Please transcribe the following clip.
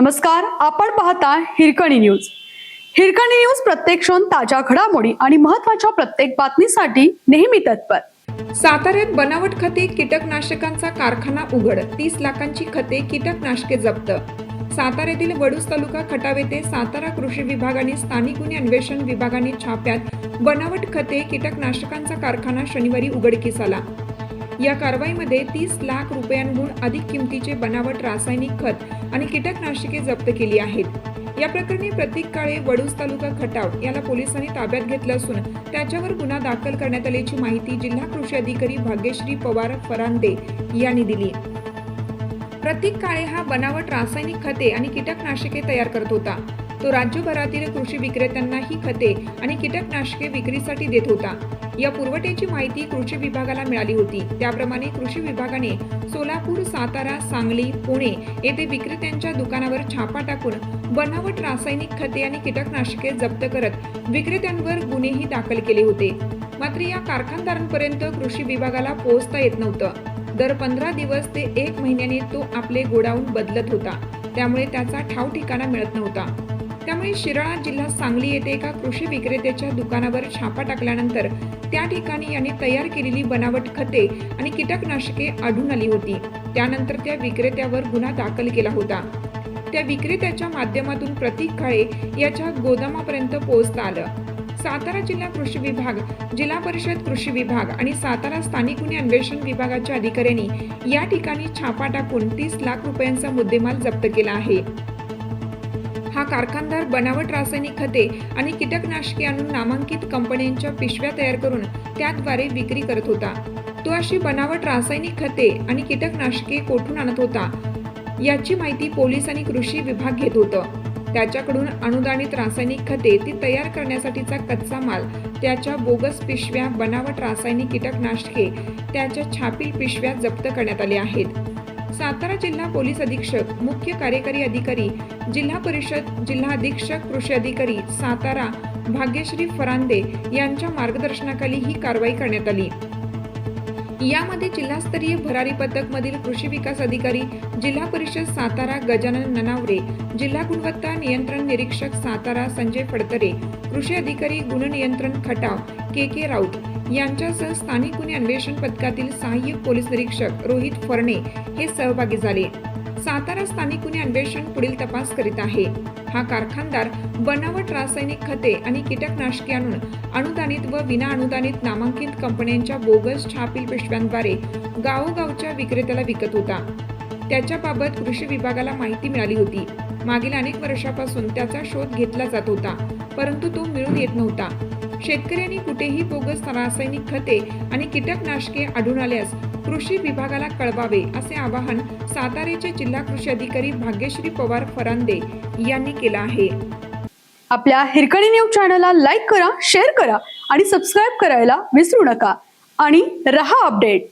नमस्कार आपण पाहता हिरकणी न्यूज. हिरकणी न्यूज प्रत्येक क्षण ताज्या घडामोडी आणि महत्त्वाच्या प्रत्येक बातमीसाठी नेहमी तत्पर. साताऱ्यात बनावट खते कीटकनाशकांचा कारखाना उघड तीस लाखांची खते कीटकनाशके जप्त. साताऱ्यातील वडूस तालुका खटाव येथे सातारा कृषी विभाग आणि स्थानिक गुन्हे अन्वेषण विभागाने छाप्यात बनावट खते कीटकनाशकांचा कारखाना शनिवारी उघडकीस आला. या कारवाईमध्ये तीस लाख रुपयांहून अधिक किमतीचे बनावट रासायनिक खत आणि कीटकनाशके जप्त केली आहेत. या प्रकरणी प्रतीक काळे वडूज तालुका खटाव याला पोलिसांनी ताब्यात घेतलं असून त्याच्यावर गुन्हा दाखल करण्यात आल्याची माहिती जिल्हा कृषी अधिकारी भाग्यश्री पवार फरांदे यांनी दिली. प्रतीक काळे हा बनावट रासायनिक खते आणि कीटकनाशके तयार करत होता. तो राज्यभरातील कृषी विक्रेत्यांना ही खते आणि कीटकनाशके विक्रीसाठी देत होता. या पुरवठ्याची माहिती कृषी विभागाला मिळाली होती. त्याप्रमाणे कृषी विभागाने सोलापूर सातारा सांगली पुणे येथे विक्रेत्यांच्या दुकानावर छापा टाकून बनावट रासायनिक खते आणि कीटकनाशके जप्त करत विक्रेत्यांवर गुन्हेही दाखल केले होते. मात्र या कारखानदारांपर्यंत कृषी विभागाला पोहोचता येत नव्हतं. दर पंधरा दिवस ते एक महिन्याने तो आपले गोडाऊन बदलत होता. त्यामुळे त्याचा ठाव ठिकाणा मिळत नव्हता. त्यामुळे शिराळा जिल्हा सांगली येथे एका कृषी विक्रेत्याच्या दुकानावर छापा टाकल्यानंतर त्या ठिकाणी यांनी तयार केलेली बनावट खते आणि कीटकनाशके आढळून आली होती. त्यानंतर त्या विक्रेत्यावर गुन्हा दाखल केला होता. त्या विक्रेत्याच्या माध्यमातून प्रतीक काळे याच्या गोदामापर्यंत पोहोचता आलं. सातारा जिल्हा कृषी विभाग जिल्हा परिषद कृषी विभाग आणि सातारा स्थानिक गुन्हे अन्वेषण विभागाच्या अधिकाऱ्यांनी या ठिकाणी छापा टाकून तीस लाख रुपयांचा मुद्देमाल जप्त केला आहे. कारखानदार बनावट रासायनिक खते आणि कीटकनाशके आणून नामांकित कंपन्यांच्या पिशव्या तयार करून त्याद्वारे विक्री करत होता. तो अशी बनावट रासायनिक खते आणि कीटकनाशके कोठून आणत होता याची माहिती पोलीस आणि कृषी विभाग घेत होतं. त्याच्याकडून अनुदानित रासायनिक खते ती तयार करण्यासाठीचा कच्चा माल त्याच्या बोगस पिशव्या बनावट रासायनिक कीटकनाशके त्याच्या छापील पिशव्या जप्त करण्यात आल्या आहेत. सातारा जिल्हा पोलीस अधीक्षक मुख्य कार्यकारी अधिकारी जिल्हा परिषद जिल्हा अधीक्षक कृषी अधिकारी सातारा भाग्यश्री फरांदे यांच्या मार्गदर्शनाखाली ही कारवाई करण्यात आली. यामध्ये जिल्हास्तरीय भरारी पथक मधील कृषी विकास अधिकारी जिल्हा परिषद सातारा गजानन ननावरे जिल्हा गुणवत्ता नियंत्रण निरीक्षक सातारा संजय फडतरे कृषी अधिकारी गुणनियंत्रण खटाव के के राऊत यांच्यासह स्थानिक गुन्हे अन्वेषण पथकातील सहाय्यक पोलीस निरीक्षक रोहित फरणे हे सहभागी झाले. सातारा स्थानिक गुन्हे अन्वेषण पुढील तपास करीत आहे. हा कारखानदार बनावट रासायनिक खते आणि कीटकनाशके आणून अनुदानित व विना अनुदानित नामांकित कंपन्यांच्या बोगस छापील पिशव्यांद्वारे गावोगावच्या विक्रेत्याला विकत होता. त्याच्याबाबत कृषी विभागाला माहिती मिळाली होती. मागील अनेक वर्षापासून त्याचा शोध घेतला जात होता परंतु तो मिळून येत नव्हता. शेतकऱ्यांनी कुठेही बोगस रासायनिक खते आणि कीटकनाशके आढळून आल्यास कृषी विभागाला कळवावे असे आवाहन साताऱ्याचे जिल्हा कृषी अधिकारी भाग्यश्री पवार फरांदे यांनी केलं आहे. आपल्या हिरकणी न्यूज चॅनलला लाईक करा शेअर करा आणि सबस्क्राईब करायला विसरू नका. आणि रहा अपडेट.